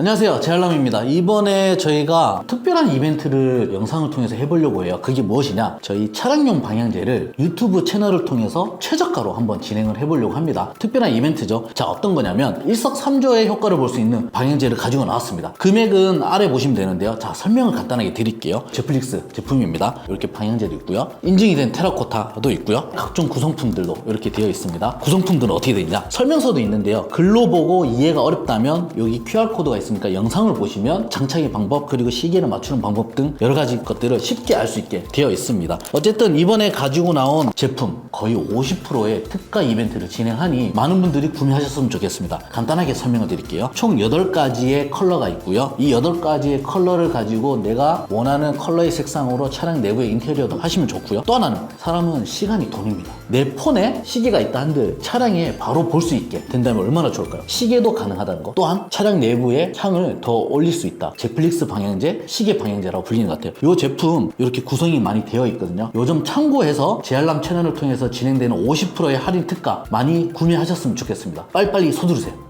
안녕하세요. 제알람입니다. 이번에 저희가 특별한 이벤트를 영상을 통해서 해보려고 해요. 그게 무엇이냐? 저희 차량용 방향제를 유튜브 채널을 통해서 최저가로 한번 진행을 해보려고 합니다. 특별한 이벤트죠. 자 어떤 거냐면 일석삼조의 효과를 볼 수 있는 방향제를 가지고 나왔습니다. 금액은 아래 보시면 되는데요. 자 설명을 간단하게 드릴게요. 제플릭스 제품입니다. 이렇게 방향제도 있고요. 인증이 된 테라코타도 있고요. 각종 구성품들도 이렇게 되어 있습니다. 구성품들은 어떻게 되어 있냐? 설명서도 있는데요. 글로 보고 이해가 어렵다면 여기 QR코드가 있 으니까 영상을 보시면 장착의 방법 그리고 시계를 맞추는 방법 등 여러 가지 것들을 쉽게 알 수 있게 되어 있습니다. 어쨌든 이번에 가지고 나온 제품 거의 50%의 특가 이벤트를 진행하니 많은 분들이 구매하셨으면 좋겠습니다. 간단하게 설명을 드릴게요. 총 8가지의 컬러가 있고요. 이 8가지의 컬러를 가지고 내가 원하는 컬러의 색상으로 차량 내부의 인테리어도 하시면 좋고요. 또 하나는 사람은 시간이 돈입니다. 내 폰에 시계가 있다 한들 차량에 바로 볼 수 있게 된다면 얼마나 좋을까요? 시계도 가능하다는 거. 또한 차량 내부에 향을 더 올릴 수 있다. 제플릭스 방향제 시계 방향제라고 불리는 것 같아요. 이 제품 이렇게 구성이 많이 되어 있거든요. 요점 참고해서 제알람 채널을 통해서 진행되는 50%의 할인 특가 많이 구매하셨으면 좋겠습니다. 빨리빨리 서두르세요